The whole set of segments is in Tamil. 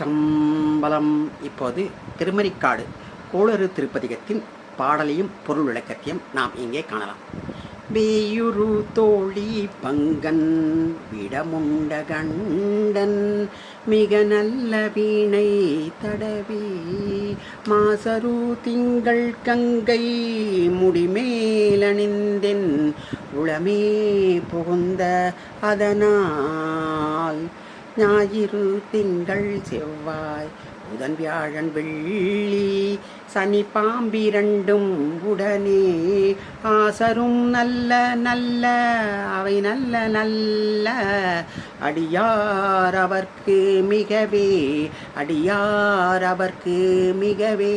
திருச்சிற்றம்பலம் இப்போது திருமறிக்காடு கோளறு திருப்பதிகத்தின் பாடலையும் பொருள் விளக்கத்தையும் நாம் இங்கே காணலாம். வேயுரு தோழி பங்கன் விடமுண்ட கண்டன் மிக நல்ல வீணை தடவி மாசரு திங்கள் கங்கை முடிமேலணிந்தென் உளமே புகுந்த அதனால் ஞாயிறு திங்கள் செவ்வாய் புதன் வியாழன் வெள்ளி சனி பாம்பிரண்டும் உடனே ஆசரும் நல்ல நல்ல அவை நல்ல நல்ல. அடியார் அவர்க்கு மிகவே அடியார் அவர்க்கு மிகவே.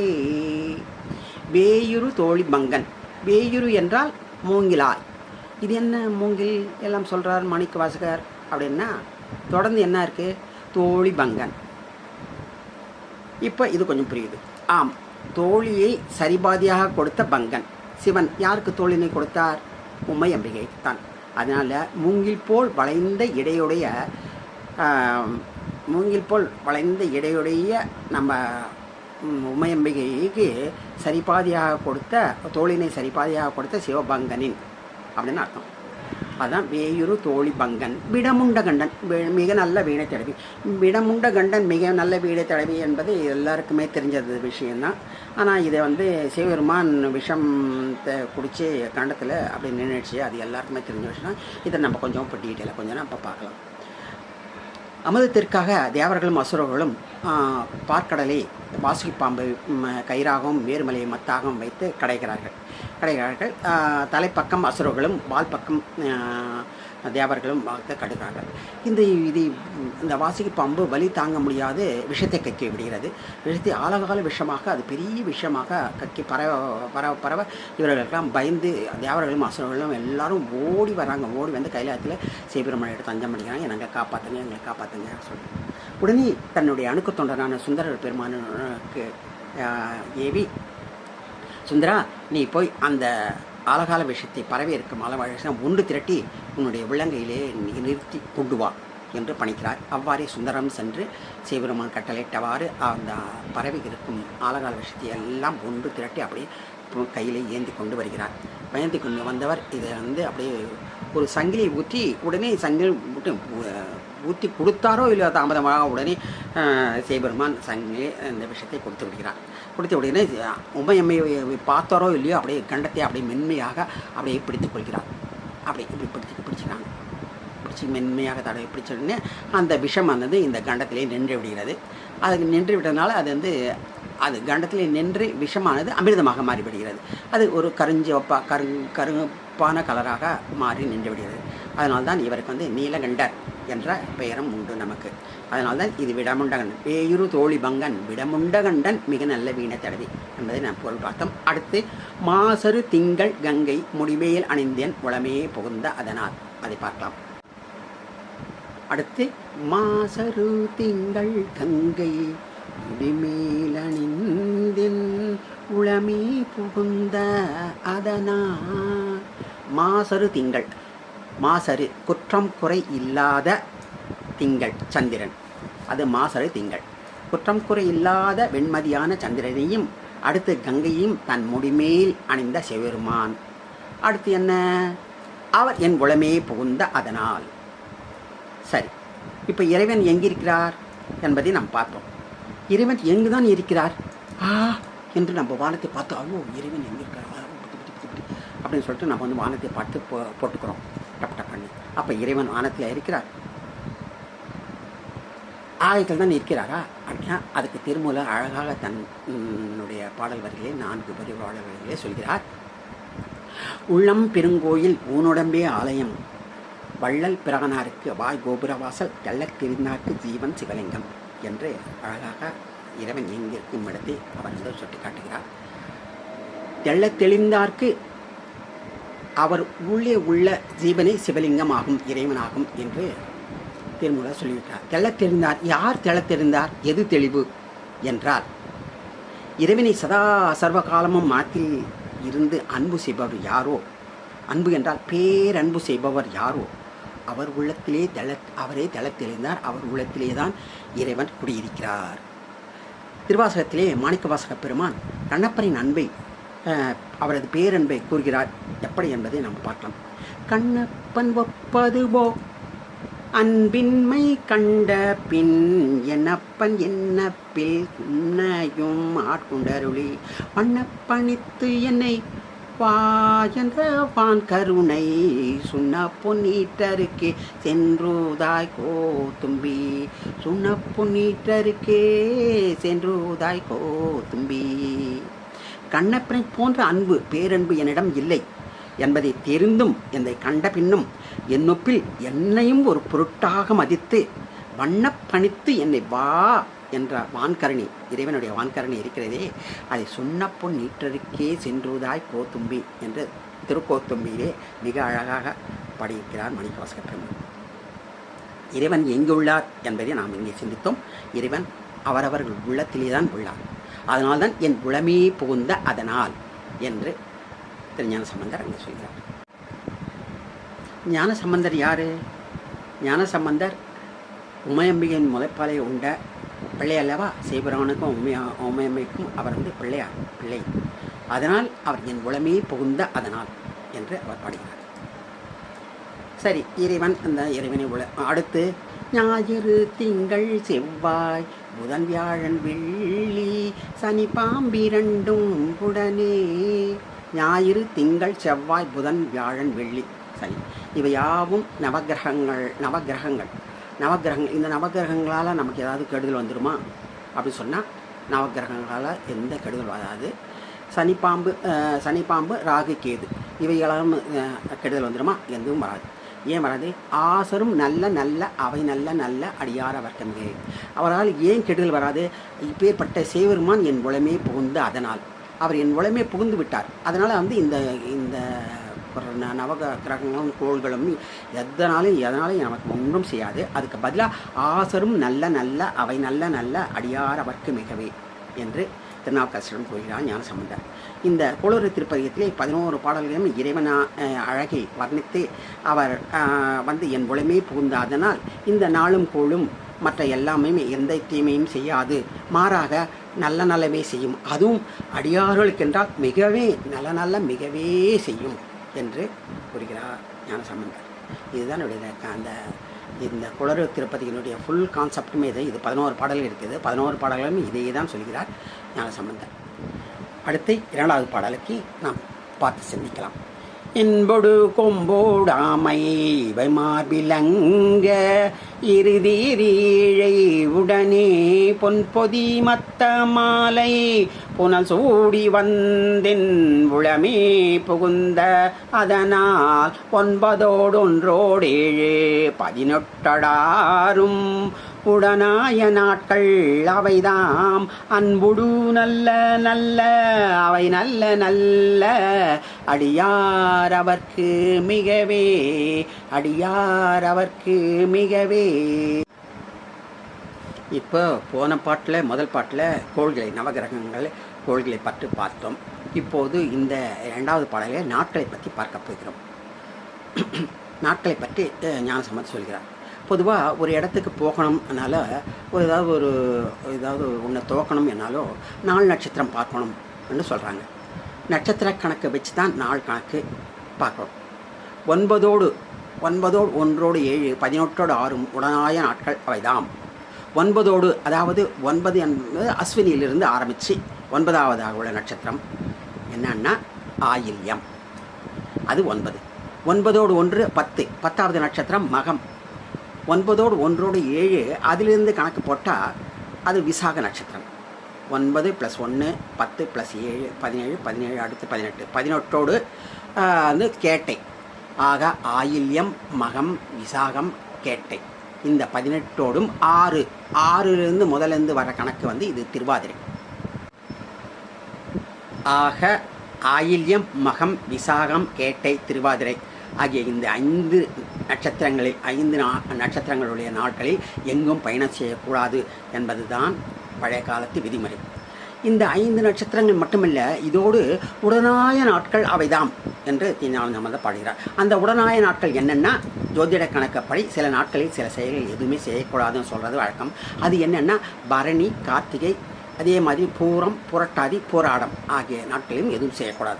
வேயுரு தோழி மங்கன் வேயுரு என்றால் மூங்கிலாய். இது என்ன மூங்கில்? எல்லாம் சொல்கிறார் மாணிக்க வாசகர். அப்படின்னா தொடர்ந்து என்ன இருக்குது தோழி பங்கன். இப்போ இது கொஞ்சம் புரியுது. ஆம் தோழியை சரிபாதியாக கொடுத்த பங்கன். சிவன் யாருக்கு தோழினை கொடுத்தார்? உமை அம்பிகை தான். அதனால் மூங்கில் போல் வளைந்த இடையுடைய மூங்கில் போல் வளைந்த இடையுடைய நம்ம உமையம்பிகைக்கு சரிபாதியாக கொடுத்த தோழினை சரிபாதியாக கொடுத்த சிவபங்கனின் அப்படின்னு அர்த்தம். அதான் வேயுரு தோழி பங்கன் விடமுண்ட கண்டன் மிக நல்ல வீணை தடவி. விடமுண்ட கண்டன் மிக நல்ல வீணை தடவி என்பது எல்லாருக்குமே தெரிஞ்சது விஷயந்தான் ஆனால் இதை வந்து சிவபெருமான் விஷம் குடித்து கண்டத்தில் அப்படி நின்றுச்சு அது எல்லாருக்குமே தெரிஞ்ச விஷயம் தான் இதை நம்ம கொஞ்சம் இப்போ டீட்டெயிலாக கொஞ்சம் நம்ம பார்க்கலாம். அமிர்தத்திற்காக தேவர்களும் அசுரர்களும் பார்க்கடலை வாசுகி பாம்பு கயிறாகவும் வேர்மலையை மத்தாகவும் வைத்து கடைகிறார்கள். கடைகிறார்கள். தலைப்பக்கம் அசுரர்களும் வால் பக்கம் தேவர்களும் பார்த்து கடுகிறார்கள் இந்த இது இந்த வாசிக்கு பாம்பு வலி தாங்க முடியாது விஷத்தை கக்கி விடுகிறது. விஷத்தை ஆழகால விஷமாக அது பெரிய விஷமாக கக்கி பரவ பரவ பரவ இவர்களுக்கெல்லாம் பயந்து தேவர்களும் அசுரர்களும் எல்லாரும் ஓடி வராங்க. ஓடி வந்து கைலாயத்தில் சிவபெருமான் தஞ்சம் பண்ணிக்கிறாங்க எங்களை காப்பாற்றுங்க எங்களை காப்பாற்றுங்க சொல்லி. உடனே தன்னுடைய அணுக்கு தொண்டரான சுந்தரர் பெருமானுக்கு ஏவி சுந்தரா நீ போய் அந்த ஆலகால விஷயத்தை பரவி இருக்கும் அளவாழம் ஒன்று திரட்டி உன்னுடைய விலங்கையிலே நிறுத்தி கொண்டு வா என்று பணிக்கிறார். அவ்வாறே சுந்தரம் சென்று சிவபெருமான் கட்டளையிட்டவாறு அந்த பரவி இருக்கும் ஆலகால விஷயத்தை எல்லாம் ஒன்று திரட்டி அப்படியே கையில் கையிலே ஏந்தி கொண்டு வருகிறார். ஏந்தி கொண்டு வந்தவர் இதை வந்து அப்படியே ஒரு சங்கிலியை ஊற்றி உடனே சங்கிலி ஊற்றி கொடுத்தாரோ இல்லையோ தாமதமாக உடனே ஆஹ், சிவபெருமான் சங்கிலி இந்த விஷயத்தை கொடுத்து விடுகிறார். கொடுத்து உடனே உமையம்மையை பார்த்தாரோ இல்லையோ அப்படியே கண்டத்தை அப்படியே மென்மையாக அப்படியே பிடித்துக் கொள்கிறார். அப்படியே இப்படி பிடிச்சி பிடிச்சிக்கிறாங்க. பிடிச்சி மென்மையாக தடவை பிடிச்ச உடனே அந்த விஷம் வந்தது இந்த கண்டத்திலே நின்று விடுகிறது. அது நின்று விட்டதுனால அது வந்து அது கண்டத்திலே நின்று விஷமானது அமிர்தமாக மாறிவிடுகிறது. அது ஒரு கருஞ்சிவப்பா கரு கருப்பான கலராக மாறி நின்று விடுகிறது அதனால்தான் இவருக்கு வந்து நீலகண்டர் என்ற பெயரும் உண்டு நமக்கு. அதனால்தான் இது விடமுண்டகண்டன் பேயுரு தோழி பங்கன் விடமுண்டகண்டன் மிக நல்ல வீண தடவி என்பதை நான் பொருள் பார்த்தோம். அடுத்து மாசரு திங்கள் கங்கை முடிவேல் அணிந்தேன் உளமே புகுந்த அதனால் அதை பார்க்கலாம். அடுத்து மாசரு திங்கள் கங்கை முடிமேலணிந்தின் உளமே புகுந்த அதனால் மாசரு திங்கள். மாசரு குற்றம் குறை இல்லாத திங்கள் சந்திரன். அது மாசரு திங்கள். குற்றம் குறை இல்லாத வெண்மதியான சந்திரனையும் அடுத்து கங்கையும் தன் முடிமேல் அணிந்த சிவபெருமான் அடுத்து என்ன? அவர் என் உளமே புகுந்த அதனால். சரி இப்போ இறைவன் எங்கிருக்கிறார் என்பதை நாம் பார்ப்போம். இறைவன் எங்கு தான் இருக்கிறார்? ஆ என்று நம்ம வானத்தை பார்த்து அவ்வளோ இறைவன் எங்கிருக்கிறார் இருக்கிறார் ஆ, புடி, புடி, புடி, புடி. அப்படின்னு சொல்லிட்டு நம்ம வந்து வானத்தை பார்த்து போ போட்டுக்கிறோம். டப் டப் பண்ணி. அப்போ இறைவன் வானத்தில் இருக்கிறார். ஆயத்தில் தான் இருக்கிறாரா? அப்படின்னா அதுக்கு திருமூல அழகாக தன்னுடைய பாடல் வரிகளே நான்கு பதிவு பாடல் வரிகளே சொல்கிறார். உள்ளம் பெருங்கோயில் ஊனுடம்பே ஆலயம். வள்ளல் பிரானாருக்கு வாய் கோபுரவாசல் தெள்ளத் திருநாட்டு ஜீவன் சிவலிங்கம் என்று அழகாக இறைவன் எங்கிருக்கும் இடத்தை அவர் வந்து சுட்டி காட்டுகிறார் தெள்ளத் தெளிந்தார்க்கு அவர் உள்ளே உள்ள ஜீவனே சிவலிங்கமாகும் இறைவனாகும் என்று திருமூலர் சொல்லியிருக்கிறார் தெள்ளத் தெரிந்தார் யார் தெள்ளத் தெரிந்தார் எது தெளிவு? என்றால் இறைவனை சதா சர்வ காலமும் மனத்தில் இருந்து அன்பு செய்பவர் யாரோ? அன்பு என்றால் பேரன்பு செய்பவர் யாரோ? அவர் உள்ளத்திலே தெள அவரே தளத்தெளிந்தார் அவர் உள்ளத்திலே தான் இறைவன் குடியிருக்கிறார். திருவாசகத்திலே மாணிக்கவாசக பெருமான் கண்ணப்பரின் அன்பை அவரது பேரன்பை கூறுகிறார். எப்படி என்பதை நாம் பார்க்கலாம். கண்ணப்பன் ஒப்பதுவோ அன்பின்மை கண்ட பின் என்னப்பன் என்னப்பில் உன்னையும் ஆட்கொண்டருளி. வண்ணப்பணித்து என்னை வான் கருணை சுண்ண பொன்னீட்டருக்கே சென்றுதாய் கோ தும்பி. சுண்ண பொன்னீட்டருக்கே சென்றுதாய் கோ தும்பி. கண்ணப்பனை போன்ற அன்பு பேரன்பு என்னிடம் இல்லை. என்பதை தெரிந்தும் என்னை கண்ட பின்னும் என்னொப்பில் என்னையும் ஒரு பொருட்டாக மதித்து வண்ணப்பணித்து என்னை வா என்ற வான்கரணி இறைவனுடைய வான்கரணி இருக்கிறதே அதை சொன்ன பொன் நீற்றருக்கே சென்றுதாய் கோத்தும்பி என்று திருக்கோத்தும்பியிலே மிக அழகாக பாடியிருக்கிறார் மணிக்கவாசக பெருமான் இறைவன் எங்குள்ளார் என்பதை நாம் இங்கே சிந்தித்தோம். இறைவன் அவரவர்கள் உள்ளத்திலே தான் உள்ளார். அதனால்தான் என் உளமே புகுந்த அதனால் என்று திருஞான சம்பந்தர் அங்கே சொல்கிறார். ஞானசம்பந்தர் யார்? ஞானசம்பந்தர் உமையம்பிகையின் முளைப்பாலை உண்ட பிள்ளை அல்லவா? சிவபிரானுக்கும் உமையா உமையம்மைக்கும் அவர் வந்து பிள்ளையார் பிள்ளை. அதனால் அவர் என் உளமே புகுந்த அதனால் என்று அவர் பாடுகிறார். சரி இறைவன் அந்த இறைவனை உல அடுத்து ஞாயிறு திங்கள் செவ்வாய் புதன் வியாழன் வெள்ளி சனி பாம்பிரண்டும் உடனே ஞாயிறு திங்கள் செவ்வாய் புதன் வியாழன் வெள்ளி சனி. இவை யாவும் நவக்கிரகங்கள் நவக்கிரகங்கள் நவக்கிரகங்கள் இந்த நவக்கிரகங்களால் நமக்கு ஏதாவது கெடுதல் வந்துடுமா அப்படி சொன்னால் நவக்கிரகங்களால் எந்த கெடுதல் வராது. சனிப்பாம்பு சனிப்பாம்பு ராகு கேது. இவைகளாலும் கெடுதல் வந்துடுமா எதுவும் வராது. ஏன் வராது? ஆசரும் நல்ல நல்ல அவை நல்ல நல்ல அடியார வர்க்கமே அவரால் ஏன் கெடுதல் வராது? இப்பேற்பட்ட சேவருமான் என் உளமே புகுந்து அதனால். அவர் என் உளமே புகுந்து விட்டார். அதனால் வந்து இந்த இந்த ந- நவக கிரகங்களும் கோள்களும் எதனாலும் எதனாலும் நமக்கு ஒன்றும் செய்யாது. அதுக்கு பதிலாக ஆசரும் நல்ல நல்ல அவை நல்ல நல்ல அடியார் அவர்க்கு மிகவே என்று திருநாவுக்கரசரும் கூறுகிறார் ஞானசம்பந்தர் இந்த கோளறு திருப்பதியத்திலே பதினோரு பாடல்களும் இறைவனா அழகை வர்ணித்து அவர் வந்து என் உலமே புகுந்தாதனால் இந்த நாளும் கோளும் மற்ற எல்லாமே எந்த தீமையும் செய்யாது. மாறாக நல்ல நல்லவே செய்யும். அதுவும் அடியார்களுக்கென்றால் மிகவே நல்ல நல்ல மிகவே செய்யும் என்று கூறுகிறார் ஞானசம்பந்தர் இதுதான் என்னுடைய அந்த இந்த குளறு திருப்பதியினுடைய ஃபுல் கான்செப்டுமே இது. இது பதினோரு பாடல்கள் இருக்குது. பதினோரு பாடல்களும் இதையே தான் சொல்கிறார். ஞானசம்பந்தர் அடுத்து இரண்டாவது பாடலுக்கு நாம் பார்த்து சிந்திக்கலாம். என்பொடு கொம்போடாமை இவை மார்பிலங்க இறுதிரீழை உடனே பொன்பொதி மத்த மாலை புனல் சூடி வந்தின் உளமே புகுந்த அதனால் ஒன்பதோடொன்றோடேழு பதினெட்டடாரும் உடனாய நாட்கள் அவைதாம். அன்புடு நல்ல நல்ல அவை நல்ல நல்ல. அடியார் அவர்க்கு மிகவே அடியார் அவர்க்கு மிகவே. இப்போ போன பாட்டில் முதல் பாட்டில் கோள்களை நவகிரகங்கள் கோள்களை பற்றி பார்த்தோம். இப்போது இந்த இரண்டாவது பாடலில் நாட்களை பற்றி பார்க்க போகிறோம். நாட்களை பற்றி அஹ், சொல்கிறார். பொதுவாக ஒரு இடத்துக்கு போகணும்னால ஒரு ஏதாவது ஒரு ஏதாவது ஒன்றை துவக்கணும் என்னாலோ நாள் நட்சத்திரம் பார்க்கணும்னு சொல்கிறாங்க நட்சத்திர கணக்கு வச்சு தான் நாள் கணக்கு பார்க்கணும். ஒன்பதோடு ஒன்பதோடு ஒன்றோடு ஏழு பதினெட்டோடு ஆறும் உடனாய நாட்கள் அவைதாம். ஒன்பதோடு அதாவது ஒன்பது என்பது அஸ்வினியிலிருந்து ஆரம்பித்து ஒன்பதாவதாக உள்ள நட்சத்திரம். என்னன்னா ஆயில்யம். அது ஒன்பது. ஒன்பதோடு ஒன்று பத்து. பத்தாவது நட்சத்திரம் மகம். ஒன்பதோடு ஒன்றோடு ஏழு அதிலிருந்து கணக்கு போட்டால் அது விசாக நட்சத்திரம். ஒன்பது ப்ளஸ் ஒன்று பத்து ப்ளஸ் ஏழு பதினேழு பதினேழு அடுத்து பதினெட்டு. பதினெட்டோடு வந்து கேட்டை. ஆக ஆயில்யம் மகம் விசாகம் கேட்டை. இந்த பதினெட்டோடும் ஆறு. ஆறுலேருந்து முதலேருந்து வர கணக்கு வந்து இது திருவாதிரை. ஆக ஆயில்யம் மகம் விசாகம் கேட்டை திருவாதிரை. ஆகிய இந்த ஐந்து நட்சத்திரங்களில் ஐந்து நா நட்சத்திரங்களுடைய நாட்களில் எங்கும் பயணம் செய்யக்கூடாது என்பதுதான் பழைய காலத்து விதிமுறை. இந்த ஐந்து நட்சத்திரங்கள் மட்டுமல்ல இதோடு உடனாய நாட்கள் அவைதாம் என்று தீஞானந்த பாடுகிறார். அந்த உடனாய நாட்கள் என்னென்னா ஜோதிட கணக்கப்படி சில நாட்களில் சில செயல்கள் எதுவுமே செய்யக்கூடாதுன்னு சொல்கிறது வழக்கம். அது என்னென்னா பரணி கார்த்திகை அதே மாதிரி பூரம் புரட்டாதி போராடம் ஆகிய நாட்களிலும் எதுவும் செய்யக்கூடாது.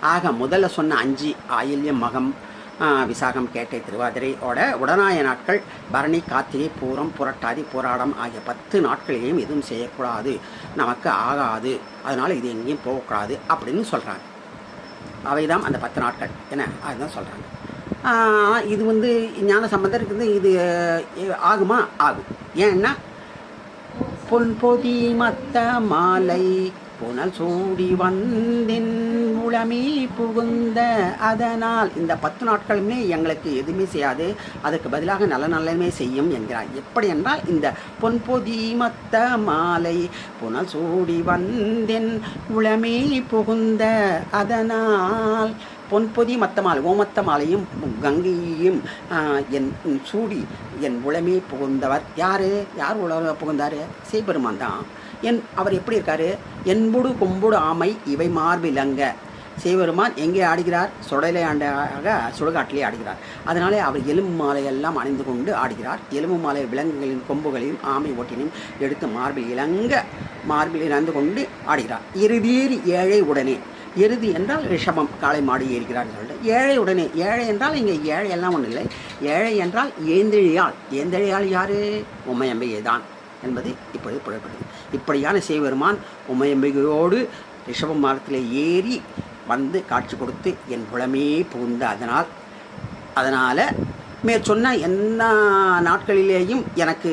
ஆக முதல்ல சொன்ன அஞ்சு ஆயில்யம் மகம் விசாகம் கேட்டை திருவாதிரையோட உடனாய நாட்கள் பரணி காத்திரி பூரம் புரட்டாதி போராடம் ஆகிய பத்து நாட்களிலேயும் எதுவும் செய்யக்கூடாது. நமக்கு ஆகாது. அதனால் இது எங்கேயும் போகக்கூடாது அப்படின்னு சொல்கிறாங்க அவைதான் அந்த பத்து நாட்கள். என்ன? அதுதான் சொல்கிறாங்க இது வந்து ஞான சம்பந்தருக்கு வந்து இது ஆகுமா? ஆகும். ஏன்னா பொன் மத்த மாலை புனல் சூடி வந்தின் உளமே புகுந்த அதனால் இந்த பத்து நாட்களுமே எங்களுக்கு எதுவுமே செய்யாது. அதுக்கு பதிலாக நல்ல நல்லமே செய்யும் என்கிறார். எப்படி என்றால் இந்த பொன்பொதி மத்த மாலை புனல் சூடி வந்தின் உளமே புகுந்த அதனால் பொன்பொதி மத்த மாலை ஓமத்த மாலையும் கங்கையும் என் என் சூடி என் உளமே புகுந்தவர். யார்? யார் உலக புகுந்தார்? சிவபெருமான் தான். என் அவர் எப்படி இருக்காரு? என்புடு கொம்புடு ஆமை இவை மார்பிலங்க சிவபெருமான் எங்கே ஆடுகிறார்? சுடலை ஆண்டாக சுடுகாட்டிலே ஆடுகிறார். அதனாலே அவர் எலும்பு மாலையெல்லாம் அணிந்து கொண்டு ஆடுகிறார். எலும்பு மாலை விலங்குகளின் கொம்புகளையும் ஆமை ஓட்டினையும் எடுத்து மார்பில் இளங்க மார்பில் இணைந்து கொண்டு ஆடுகிறார். இறுதியேறி ஏழை உடனே. எருது என்றால் ரிஷபம் காளை மாடு ஏறுகிறார் சொல்லிட்டு. ஏழை உடனே. ஏழை என்றால் இங்கே ஏழை எல்லாம் ஒன்றும் இல்லை. ஏழை என்றால் ஏந்தெழியாள். ஏந்தெழியாள் யாரு? உம்மையம்பையே தான் என்பது இப்பொழுது புலப்படுது இப்படியான சிவபெருமான் உமையம்பிகையோடு ரிஷப மரத்தில் ஏறி வந்து காட்சி கொடுத்து என் குலமே புகுந்த அதனால் அதனால் மேற்சொன்ன எல்லா நாட்களிலேயும் எனக்கு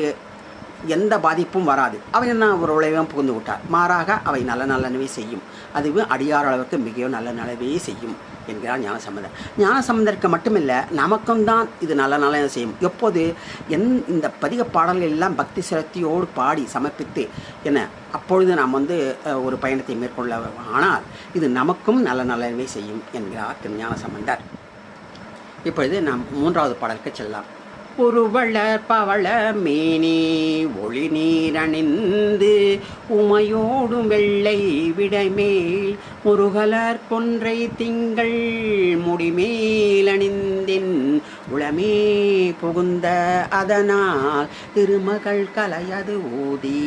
எந்த பாதிப்பும் வராது. அவை என்ன ஒரு உழைவும் புகுந்து விட்டார் மாறாக அவை நல்ல நல்லனவே செய்யும். அதுவும் அடியார் அளவுக்கு மிகவும் நல்ல நல்லவே செய்யும். என்கிறார் ஞானசம்பந்தர். ஞானசம்பந்தருக்கு மட்டுமில்லை நமக்கும் தான் இது நல்ல நல்ல செய்யும். எப்போது என் இந்த பதிக பாடல்கள் எல்லாம் பக்தி சிரத்தியோடு பாடி சமர்ப்பித்து என்ன அப்பொழுது நாம் வந்து ஒரு பயணத்தை மேற்கொள்ள ஆனால் இது நமக்கும் நல்ல நல்லவே செய்யும் என்கிறார் திரு ஞானசம்பந்தர். இப்பொழுது நாம் மூன்றாவது பாடலுக்கு செல்லலாம். உருவளர் பவள மேனி ஒளி நீரணிந்து உமையோடும் வெள்ளை விடைமேல் முருகலர் கொன்றை திங்கள் முடிமேலணிந்தின் உளமே புகுந்த அதனால் திருமகள் கலையது ஊதி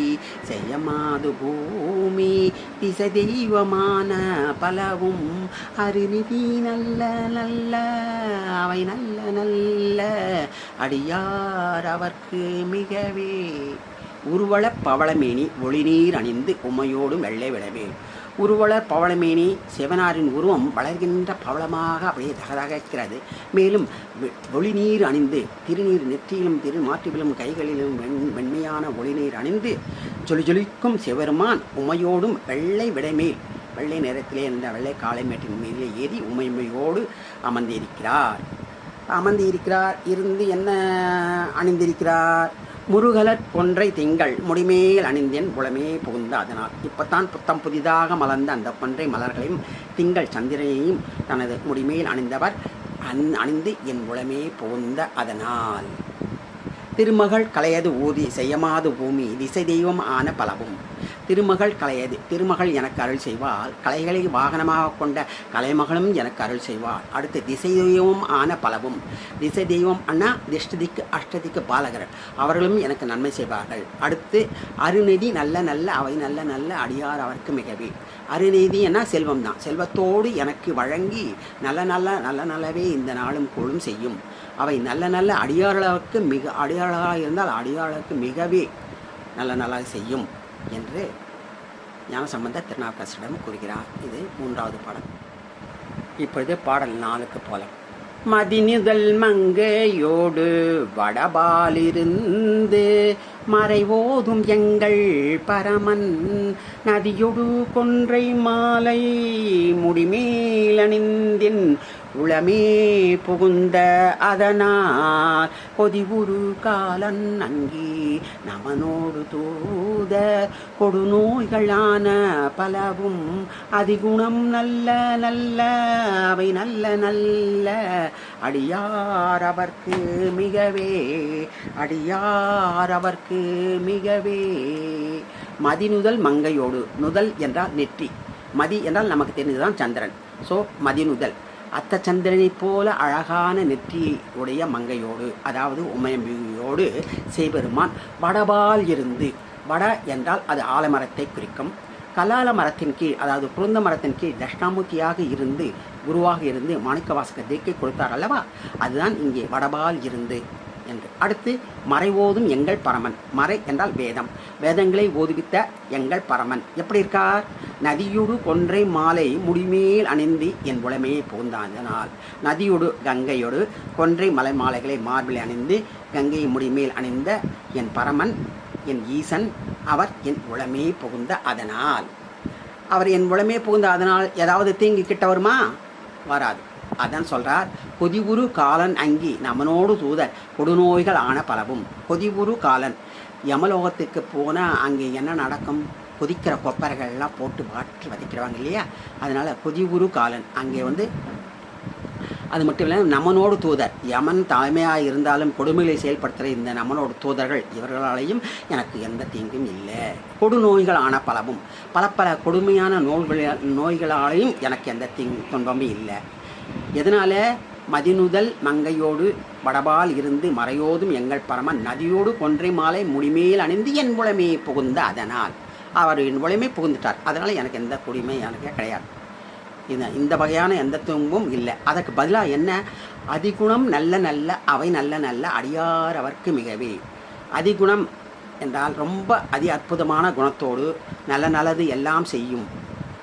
செய்யமாது பூமி திசை தெய்வமான பலவும் அருநிதி நல்ல நல்ல அவை நல்ல நல்ல அடியார் அவர்க்கு மிகவே. உருவளப் பவளமேனி ஒளிநீர் அணிந்து உமையோடும் வெள்ளை விடவே. உருவளர் பவளமேனி சிவனாரின் உருவம் வளர்கின்ற பவளமாக அப்படியே தகதகிக்கிறது. மேலும் ஒளிநீர் அணிந்து திருநீர் நெற்றியிலும் திருமாற்றிலும் கைகளிலும் வெண் வெண்மையான ஒளிநீர் அணிந்து ஜொலி ஜொலிக்கும் சிவருமான் உமையோடும் வெள்ளை விடைமேல் வெள்ளை நிறத்திலே இருந்த வெள்ளை காளைமேட்டின் மீதிலே ஏறி உமைமையோடு அமர்ந்திருக்கிறார். அமர்ந்திருக்கிறார் இருந்து என்ன அணிந்திருக்கிறார்? முருகலர் கொன்றை திங்கள் முடிமேல் அணிந்தேன் புலமே புகுந்த அதனால். இப்பத்தான் புத்தம் புதிதாக மலர்ந்த அந்த கொன்றை மலர்களையும் திங்கள் சந்திரனையும் தனது முடிமேல் அணிந்தவர் அந் அணிந்து என் உளமே புகுந்த அதனால். திருமகள் கலையது ஊதி செய்யமாது பூமி திசை தெய்வம் ஆன பலவும். திருமகள் கலையது. திருமகள் எனக்கு அருள் செய்வாள். கலைகளை வாகனமாக கொண்ட கலைமகளும் எனக்கு அருள் செய்வாள். அடுத்து திசை தெய்வம் ஆன பலவும். திசை தெய்வம் அண்ணா திஷ்டதிக்கு அஷ்டதிக்கு பாலகர் அவர்களும் எனக்கு நன்மை செய்வார்கள். அடுத்து அருநிதி நல்ல நல்ல அவை நல்ல நல்ல அடியார் அவருக்கு மிகவே. அருநிதி என்ன செல்வம் தான். செல்வத்தோடு எனக்கு வழங்கி நல்ல நல்ல நல்ல நல்லவே இந்த நாளும் கொழும் செய்யும். அவை நல்ல நல்ல அடியாளருக்கு மிக அடியாளாக இருந்தால் அடியாளருக்கு மிகவே நல்ல நல்லா செய்யும். என்று ஞானசம்பந்த திருநாவுக்கரசரிடம் கூறுகிறார். இது மூன்றாவது பாடல். இப்பொழுது பாடல் நாளுக்கு போலாம். மதிநிதல் மங்கையோடு வடபாலிருந்து மறைவோதும் எங்கள் பரமன் நதியொடு கொன்றை மாலை முடிமேலணிந்தின் உளமே புகுந்த அதனால் கொதிவுரு காலன் அங்கே நமனோடு தூத கொடுநோய்களான பலவும் அதிகுணம் நல்ல நல்ல அவை நல்ல நல்ல அடியார் அவர்க்கு மிகவே அடியார் அவர்க்கு மிகவே. மதிநுதல் மங்கையோடு நுதல் என்றால் நெற்றி. மதி என்றால் நமக்கு தெரிந்ததுதான் சந்திரன். ஸோ மதிநுதல் அத்த சந்திரனைப் போல அழகான நெற்றியை உடைய மங்கையோடு அதாவது உமையம்பிகையோடு செய்பெருமான் வடபால் இருந்து வட என்றால் அது ஆலமரத்தை குறிக்கும். கலால மரத்தின் கீழ் அதாவது குருந்த மரத்தின் கீழ் தட்சிணாமூர்த்தியாக இருந்து குருவாக இருந்து மாணிக்கவாசக தேக்கை கொடுத்தார் அல்லவா? அதுதான் இங்கே வடபால் இருந்து என்று. அடுத்து மறைவோதும் எங்கள் பரமன். மறை என்றால் வேதம். வேதங்களை ஓதுவித்த எங்கள் பரமன். எப்படி இருக்கார்? நதியுடு கொன்றை மாலை முடிமேல் அணிந்து என் உளமையை புகுந்தாந்தனால் நதியுடு கங்கையொடு கொன்றை மலை மாலைகளை மார்பில் அணிந்து கங்கையை முடிமேல் அணிந்த என் பரமன் என் ஈசன் அவர் என் உளமே புகுந்த அதனால். அவர் என் உளமே புகுந்த அதனால் ஏதாவது தீங்கு கிட்ட வருமா? வராது. அதான் சொல்கிறார் கொதிவுரு காலன் அங்கி நமனோடு தூதர் கொடுநோய்கள் ஆன பலவும். கொதிவுரு காலன் யமலோகத்துக்கு போனால் அங்கே என்ன நடக்கும்? கொதிக்கிற கொப்பரைகள்லாம் போட்டு வாட்டி வதைக்கிறவாங்க இல்லையா? அதனால் கொதிவுரு காலன். அங்கே வந்து அது மட்டும் இல்லை நமனோடு தூதர். யமன் தாய்மையாக இருந்தாலும் கொடுமைகளை செயல்படுத்துகிற இந்த நமனோடு தூதர்கள் இவர்களாலேயும் எனக்கு எந்த தீங்கும் இல்லை. கொடுநோய்கள் ஆன பலவும். பல பல கொடுமையான நோய்கள் நோய்களாலேயும் எனக்கு எந்த தீங்கு துன்பமும் இல்லை. எதனால்? மதிநுதல் மங்கையோடு வடபால் இருந்து மறையோதும் எங்கள் பரம நதியோடு கொன்றை மாலை முடிமேல் அணிந்து என் புலமே புகுந்த அதனால். அவரின் மூலியமே புகுந்துட்டார். அதனால் எனக்கு எந்த குடிமை எனக்கு கிடையாது. இது இந்த வகையான எந்த துன்பும் இல்லை. அதற்கு பதிலாக என்ன? அதிகுணம் நல்ல நல்ல அவை நல்ல நல்ல அடியார் அவர்க்கு மிகவே. அதிகுணம் என்றால் ரொம்ப அதி அற்புதமான குணத்தோடு நல்ல நல்லது எல்லாம் செய்யும்.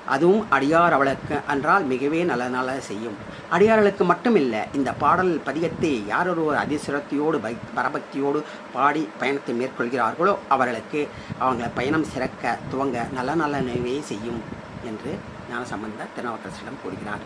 அதுவும் அடியார் அவளுக்கு என்றால் மிகவே நல்ல நல்லது செய்யும். அடியார்களுக்கு மட்டும் இல்லை இந்த பாடல் பதிகத்தை யாரொருவர் அதிசிரத்தையோடு அதிசிரத்தியோடு பை பரபக்தியோடு பாடி பயணத்தை மேற்கொள்கிறார்களோ அவர்களுக்கு அவங்கள பயணம் சிறக்க துவங்க நல்ல நல்ல நினைவையை செய்யும் என்று ஞானசம்பந்தர் திருநாவுக்கரசிடம் கூறுகிறார்.